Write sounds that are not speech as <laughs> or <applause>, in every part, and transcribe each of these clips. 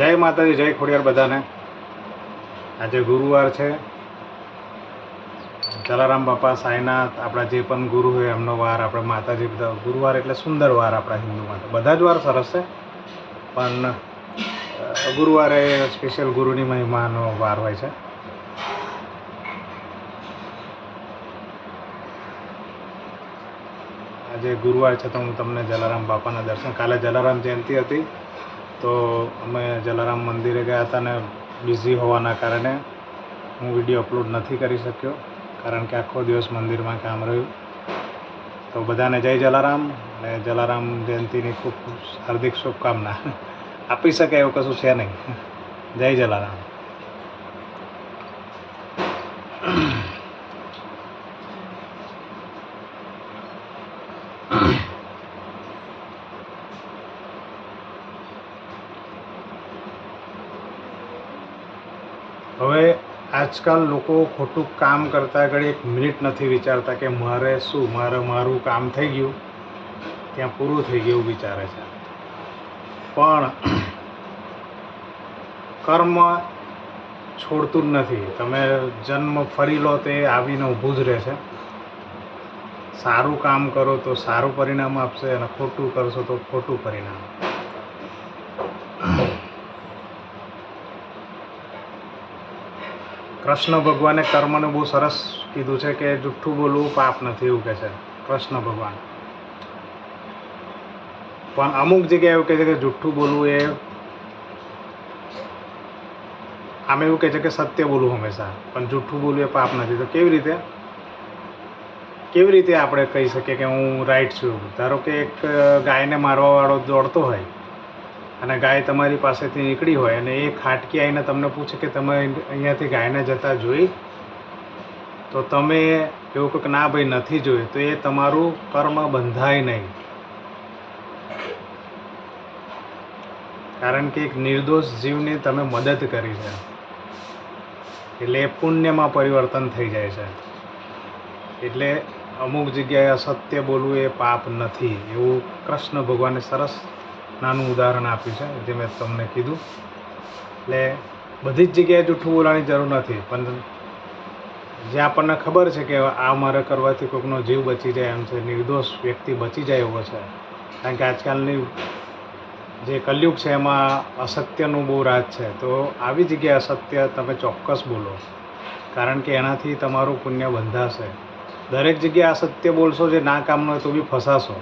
જય માતાજી, જય ખોડિયાર બધાને. આજે ગુરુવાર છે. જલારામ બાપા, સાંઈનાથ, આપણા જે પણ ગુરુ હોય એમનો વાર, આપણે માતાજી બધા, ગુરુવાર એટલે સુંદર વાર આપણા હિન્દુ માટે. બધા જ વાર સરસ છે. પણ ગુરુવારે સ્પેશિયલ ગુરુની મહિમાનો વાર હોય છે. આજે ગુરુવાર છે તો હું તમને જલારામ બાપાના દર્શન, કાલે જલારામ જયંતિ હતી. તો અમે જલારામ મંદિરે ગયા હતા ને બિઝી હોવાના કારણે હું વીડિયો અપલોડ નથી કરી શક્યો, કારણ કે આખો દિવસ મંદિરમાં કામ રહ્યું. તો બધાને જય જલારામ અને જલારામ જયંતિની ખૂબ હાર્દિક શુભકામના. <laughs> આપી શકે એવું કશું છે નહીં. <laughs> જય જલારામ હવે આજકાલ લોકો ખોટું કામ કરતા આગળ એક મિનિટ નથી વિચારતા કે મારે શું, મારે મારું કામ થઈ ગયું. ત્યાં પૂરું થઈ ગયું વિચારે છે. પણ કર્મ છોડતું જ નથી. તમે જન્મ ફરી લો તે આવીને ઊભું જ રહેશે. સારું કામ કરો તો સારું પરિણામ આપશે અને ખોટું કરશો તો ખોટું પરિણામ. કૃષ્ણ ભગવાને કર્મને બહુ સરસ કીધું છે કે જુઠ્ઠું બોલવું પાપ નથી એવું કહે છે. કૃષ્ણ ભગવાન. પણ અમુક જગ્યાએ એવું કહે છે કે જુઠ્ઠું બોલવું એ આમ એવું કહે છે કે સત્ય બોલવું હંમેશા. પણ જુઠ્ઠું બોલવું એ પાપ નથી. તો કેવી રીતે? કેવી રીતે આપણે કહી શકીએ કે હું રાઈટ છું? ધારો કે એક ગાયને મારવાવાળો દોડતો હોય અને ગાય તમારી પાસેથી નીકળી હોય અને એ ખાટકી આવીને તમને પૂછે કે તમે અહીંયાથી ગાયને જતા જોઈ, તો તમે એવું કહો ના ભાઈ, નથી જોયું. તો એ તમારું કર્મ બંધાય નહીં. કારણ કે એક નિર્દોષ જીવને તમે મદદ કરી છે. એટલે એ પુણ્યમાં પરિવર્તન થઈ જાય છે. એટલે અમુક જગ્યાએ અસત્ય બોલવું એ પાપ નથી. એવું કૃષ્ણ ભગવાને સરસ નાનું ઉદાહરણ આપ્યું છે, જે મેં તમને કીધું. એટલે બધી જ જગ્યાએ જૂઠું બોલવાની જરૂર નથી, પણ જે આપણને ખબર છે કે આ મારે કરવાથી કોઈકનો જીવ બચી જાય, એમ છે, નિર્દોષ વ્યક્તિ બચી જાય એવો છે. કારણ કે આજકાલની જે કલયુગ છે, એમાં અસત્યનું બહુ રાજ છે. તો આવી જગ્યાએ અસત્ય તમે ચોક્કસ બોલો, કારણ કે એનાથી તમારું પુણ્ય બંધાશે. દરેક જગ્યાએ અસત્ય બોલશો, જે ના કામનો હોય તો બી ફસાશો.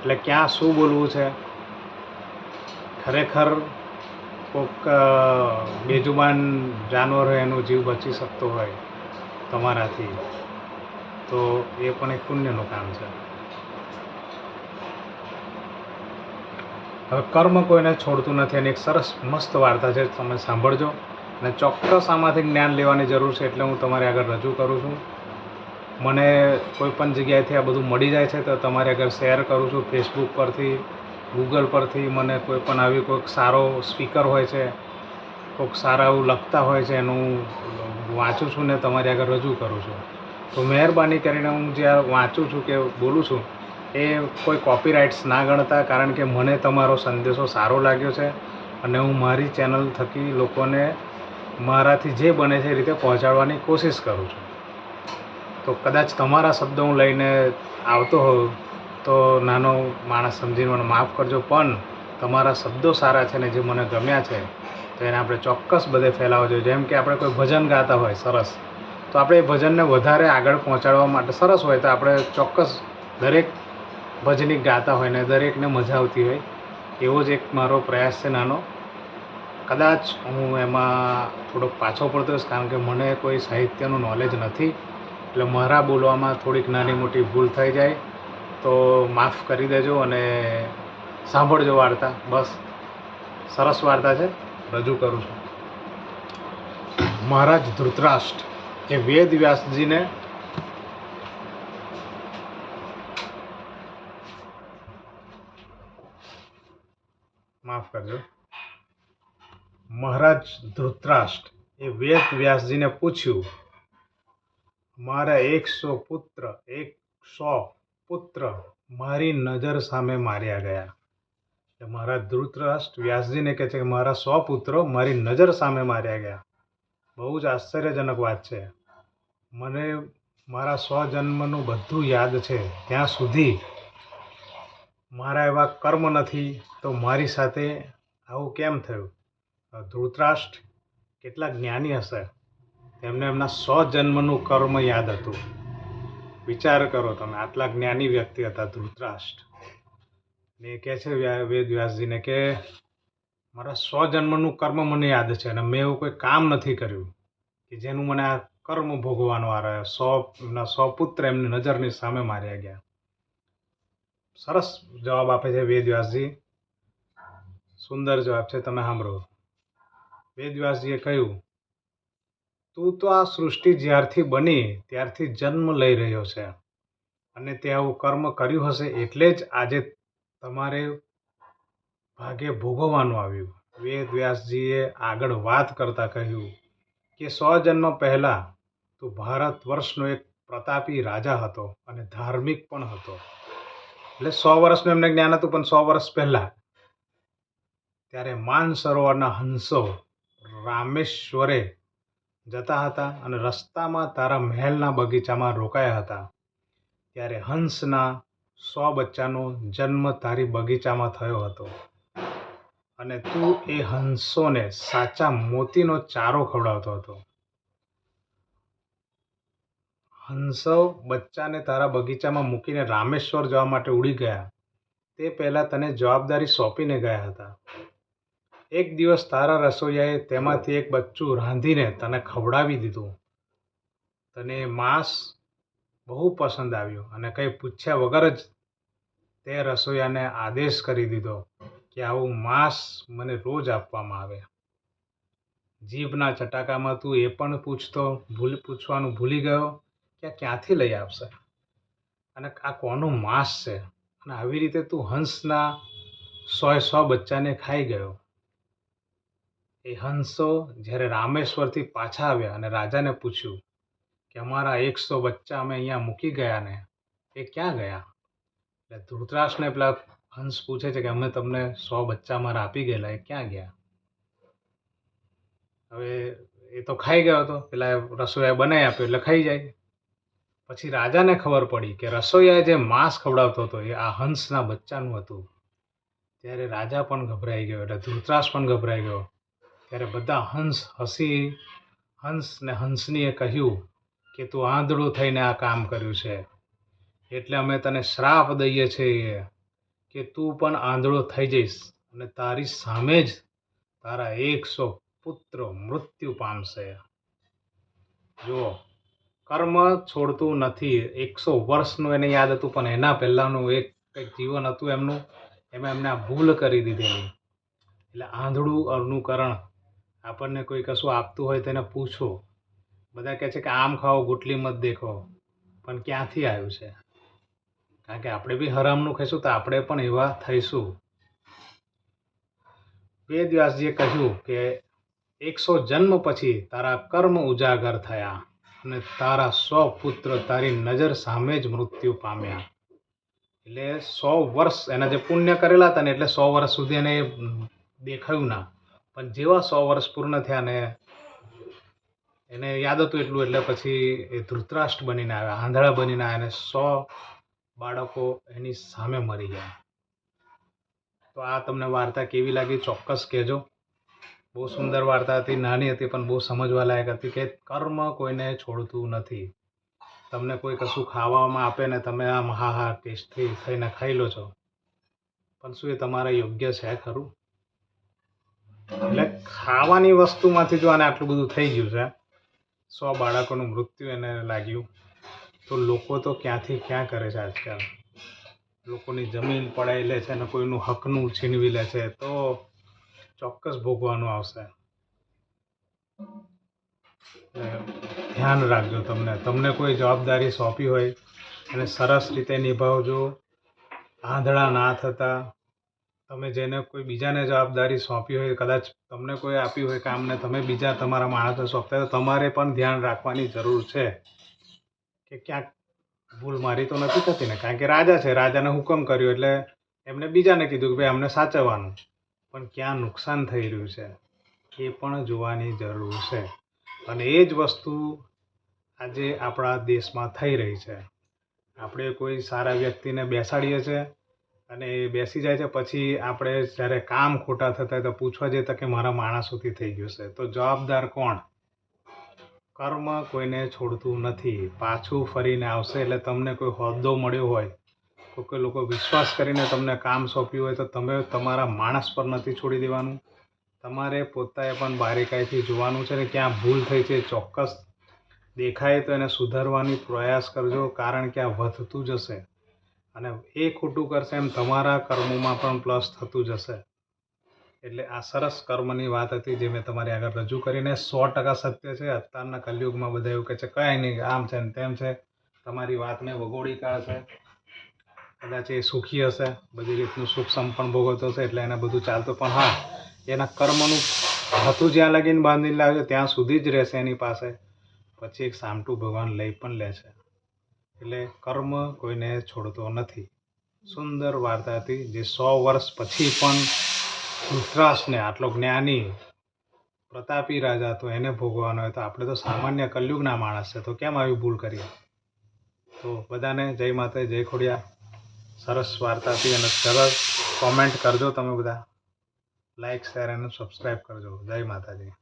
એટલે ક્યાં શું બોલવું છે? ખરેખર કોઈક બેજુબાન જાનવર હોય, એનો જીવ બચી શકતો હોય તમારાથી, તો એ પણ એક પુણ્યનું કામ છે. હવે કર્મ કોઈને છોડતું નથી અને એક સરસ મસ્ત વાર્તા છે, તમે સાંભળજો અને ચોક્કસ આમાંથી જ્ઞાન લેવાની જરૂર છે એટલે હું તમારી આગળ રજૂ કરું છું. મને કોઈ પણ જગ્યાએથી આ બધું મળી જાય છે તો તમારે આગળ શેર કરું છું ફેસબુક પરથી ગૂગલ પરથી મને કોઈ પણ આવી કોઈક સારો સ્પીકર હોય છે, કોઈક સારા એવું લખતા હોય છે, એનું વાંચું છું ને તમારી આગળ રજૂ કરું છું. તો મહેરબાની કરીને હું જે આ વાંચું છું કે બોલું છું, એ કોઈ કોપીરાઇટ્સ ના ગણતા, કારણ કે મને તમારો સંદેશો સારો લાગ્યો છે અને હું મારી ચેનલ થકી લોકોને મારાથી જે બને છે એ રીતે પહોંચાડવાની કોશિશ કરું છું. તો કદાચ તમારા શબ્દો હું લઈને આવતો હોઉં તો નાનો માણસ સમજીને મને માફ કરજો, પણ તમારા શબ્દો સારા છે ને જે મને ગમ્યા છે, તો એને આપણે ચોક્કસ બધે ફેલાવવા જોઈએ. જેમ કે આપણે કોઈ ભજન ગાતા હોય સરસ, તો આપણે એ ભજનને વધારે આગળ પહોંચાડવા માટે સરસ હોય તો આપણે ચોક્કસ દરેક ભજનિક ગાતા હોય ને દરેકને મજા આવતી હોય, એવો જ એક મારો પ્રયાસ છે નાનો. કદાચ હું એમાં થોડોક પાછો પડતો હોઈશ, કારણ કે મને કોઈ સાહિત્યનું નોલેજ નથી, એટલે મારા બોલવામાં થોડીક નાની મોટી ભૂલ થઈ જાય. તો માફ કરી દેજો અને સાંભળજો વાર્તા. બસ. સરસ વાર્તા છે. રજૂ કરું છું. મહારાજ ધૃતરાષ્ટ્ર એ વેદ વ્યાસજીને માફ કરજો. મહારાજ ધૃતરાષ્ટ્ર એ વેદ વ્યાસજીને પૂછ્યું, મારા એકસો પુત્ર, એકસો પુત્ર મારી નજર સામે માર્યા ગયા. કે મારા ધૃતરાષ્ટ્ર વ્યાસજીને કહે છે કે મારા સો પુત્રો મારી નજર સામે માર્યા ગયા. બહુ જ આશ્ચર્યજનક વાત છે. મને મારા સ્વજન્મનું બધું યાદ છે. ત્યાં સુધી મારા એવા કર્મ નથી, તો મારી સાથે આવું કેમ થયું? ધૃતરાષ્ટ્ર કેટલા જ્ઞાની હશે? તેમને એમના સ્વજન્મનું કર્મ યાદ હતું. વિચાર કરો તમે. આટલા જ્ઞાની વ્યક્તિ હતા ધૃતરાષ્ટ્ર. ને કહે છે વેદ વ્યાસજીને કે, મારા સ્વજન્મનું કર્મ મને યાદ છે અને મેં એવું કોઈ કામ નથી કર્યું કે જેનું મને આ કર્મ ભોગવાનો આ રહ્યો. સો, એમના સો પુત્ર એમની નજરની સામે માર્યા ગયા. સરસ જવાબ આપે છે વેદ વ્યાસજી. સુંદર જવાબ છે, તમે સાંભળો. વેદ વ્યાસજીએ કહ્યું તું તો આ સૃષ્ટિ જ્યારથી બની, ત્યારથી જન્મ લઈ રહ્યો છે. અને તે આવું કર્મ કર્યું હશે એટલે જ આજે તમારે ભાગે ભોગવવાનું આવ્યું. વેદ વ્યાસજીએ આગળ વાત કરતા કહ્યું કે સો જન્મ પહેલાં તું ભારત વર્ષનો એક પ્રતાપી રાજા હતો અને ધાર્મિક પણ હતો. એટલે સો વર્ષનું એમને જ્ઞાન હતું, પણ સો વર્ષ પહેલાં ત્યારે માન સરોવરના હંસો રામેશ્વરે જતા હતા અને રસ્તામાં તારા મહેલના બગીચામાં રોકાયા હતા. ત્યારે હંસના સો બચ્ચાનો જન્મ તારી બગીચામાં થયો હતો. અને તું એ હંસોને સાચા મોતીનો ચારો ખવડાવતો હતો. હંસો બચ્ચાને તારા બગીચામાં મૂકીને રામેશ્વર જવા માટે ઉડી ગયા. તે પહેલાં તને જવાબદારી સોંપીને ગયા હતા. એક દિવસ તારા રસોઈયાએ તેમાંથી એક બચ્ચું રાંધીને તને ખવડાવી દીધું. તને એ માંસ બહુ પસંદ આવ્યું અને કંઈ પૂછ્યા વગર જ તે રસોઈયાને આદેશ કરી દીધો કે આવું માંસ મને રોજ આપવામાં આવે. જીભના ચટાકામાં તું એ પણ પૂછતો, ભૂલ પૂછવાનું ભૂલી ગયો કે આ ક્યાંથી લઈ આવશે? અને આ કોનું માંસ છે? અને આવી રીતે તું હંસના સોએ સો બચ્ચાને ખાઈ ગયો. એ હંસો જ્યારે રામેશ્વરથી પાછા આવ્યા અને રાજાને પૂછ્યું કે અમારા એકસો બચ્ચા અમે અહીંયા મૂકી ગયા ને, એ ક્યાં ગયા? એટલે ધૃતરાષ્ટ્રને પેલા હંસ પૂછે છે કે અમે તમને સો બચ્ચા મારા આપી ગયેલા, એ ક્યાં ગયા? હવે એ તો ખાઈ ગયો હતો, પેલા રસોઈયા બનાવી આપ્યો એટલે ખાઈ જાય. પછી રાજાને ખબર પડી કે રસોઈયાએ જે માંસ ખવડાવતો હતો એ આ હંસના બચ્ચાનું હતું. ત્યારે રાજા પણ ગભરાઈ ગયો એટલે ધૃતરાસ પણ ગભરાઈ ગયો. ત્યારે બધા હંસ હસી, હંસ ને હંસનીએ કહ્યું કે તું આંધળો થઈને આ કામ કર્યું છે. એટલે અમે તને શ્રાપ દઈએ છીએ કે તું પણ આંધળો થઈ જઈશ અને તારી સામે જ તારા એકસો પુત્રો મૃત્યુ પામશે. જુઓ, કર્મ છોડતું નથી. એકસો વર્ષનું એને યાદ હતું, પણ એના પહેલાંનું એક કંઈક જીવન હતું એમનું. એમાં એમને આ ભૂલ કરી દીધેલી. એટલે આંધળું અનુકરણ આપણને કોઈ કશું આપતું હોય તેને પૂછો. બધા કહે છે કે આમ ખાઓ, ગુટલી મત દેખો. પણ ક્યાંથી આવ્યું છે? કારણ કે આપણે બી હરામનું ખાઈશું તો આપણે પણ એવા થઈશું. વેદ વ્યાસજીએ કહ્યું કે એકસો જન્મ પછી તારા કર્મ ઉજાગર થયા અને તારા સો પુત્ર તારી નજર સામે જ મૃત્યુ પામ્યા. એટલે સો વર્ષ એના જે પુણ્ય કરેલા હતા ને એટલે સો વર્ષ સુધી એને દેખાયું ના. પણ જેવા સો વર્ષ પૂર્ણ થયા ને, એને યાદ હતું એટલું, એટલે પછી એ ધૃતરાષ્ટ્ર બનીને આવ્યા, આંધળા બનીને આવ્યા અને સો બાળકો એની સામે મરી ગયા. તો આ તમને વાર્તા કેવી લાગી ચોક્કસ કહેજો. બહુ સુંદર વાર્તા હતી, નાની હતી, પણ બહુ સમજવા લાયક હતી કે કર્મ કોઈને છોડતું નથી. તમને કોઈ કશું ખાવામાં આપે ને તમે આમ હા ટેસ્ટથી થઈને ખાઈ લો છો. પણ શું એ તમારા યોગ્ય છે ખરું? એટલે ખાવાની વસ્તુમાંથી જો આને આટલું બધું થઈ ગયું છે, સો બાળકોનું મૃત્યુ એને લાગ્યું. તો લોકો તો ક્યાંથી ક્યાં કરે છે આજકાલ? લોકોની જમીન પડાવી લે છે અને કોઈનું હકનું છીનવી લે છે, તો ચોક્કસ ભોગવાનું આવશે. ધ્યાન રાખજો તમને. તમને કોઈ જવાબદારી સોંપી હોય અને સરસ રીતે નિભાવજો. આંધળા ના થતા તમે જેને કોઈ બીજાને જવાબદારી સોંપી હોય, કદાચ તમને કોઈ આપી હોય કામને, તમે બીજા તમારા માણસને સોંપતા તમારે પણ ધ્યાન રાખવાની જરૂર છે. કે ક્યાંક ભૂલ મારી તો નથી થતી ને, કારણ કે રાજા છે, રાજાને હુકમ કર્યો એટલે એમને બીજાને કીધું કે ભાઈ, અમને સાચવવાનું. પણ ક્યાં નુકસાન થઈ રહ્યું છે, એ પણ જોવાની જરૂર છે. અને એ જ વસ્તુ આજે આપણા દેશમાં થઈ રહી છે. આપણે કોઈ સારા વ્યક્તિને બેસાડીએ છીએ અને એ બેસી જાય છે. પછી આપણે જ્યારે કામ ખોટા થતા હોય તો પૂછવા જઈએ તો કે મારા માણસોથી થઈ ગયું છે. તો જવાબદાર કોણ? કર્મ કોઈને છોડતું નથી. પાછું ફરીને આવશે એટલે તમને કોઈ હોદ્દો મળ્યો હોય, તો કોઈ લોકો વિશ્વાસ કરીને તમને કામ સોંપ્યું હોય તો તમે તમારા માણસ પર નથી છોડી દેવાનું. તમારે પોતાએ પણ બારીકાઈથી જોવાનું છે ને ક્યાં ભૂલ થઈ છે ચોક્કસ દેખાય તો એને સુધારવાની પ્રયાસ કરજો. કારણ કે આ વધતું જશે. અને એ ખોટું કરશે એમ તમારા કર્મોમાં પણ પ્લસ થતું જશે. એટલે આ સરસ કર્મની વાત હતી જે મેં તમારી આગળ રજૂ કરીને સો ટકા સત્ય છે. અત્યારના કલયુગમાં બધા એવું કહે છે, કાંઈ નહીં, આમ છે ને તેમ છે. તમારી વાતને વગોડી કાઢશે. કદાચ એ સુખી હશે, બધી રીતનું સુખ સંપન્ન ભોગવતો હશે, એટલે એને બધું ચાલતું. પણ હા, એના કર્મનું હતું જ્યાં લગીને બાંધીને લાવ્યો ત્યાં સુધી જ રહેશે એની પાસે. પછી એક સામટું ભગવાન લઈ પણ લે છે. એટલે કર્મ કોઈને છોડતો નથી. સુંદર વાર્તા હતી જે સો વર્ષ પછી પણ ધૃતરાષ્ટ્રને આટલો જ્ઞાની પ્રતાપી રાજા તો એને ભોગવાનો હોય તો આપણે તો સામાન્ય કલયુગના માણસ છે, તો કેમ આવી ભૂલ કરીએ? તો બધાને જય માતા જય ખોડિયા સરસ વાર્તાથી અને સરસ કોમેન્ટ કરજો તમે બધા. લાઇક શેર અને સબસ્ક્રાઈબ કરજો. જય માતાજી.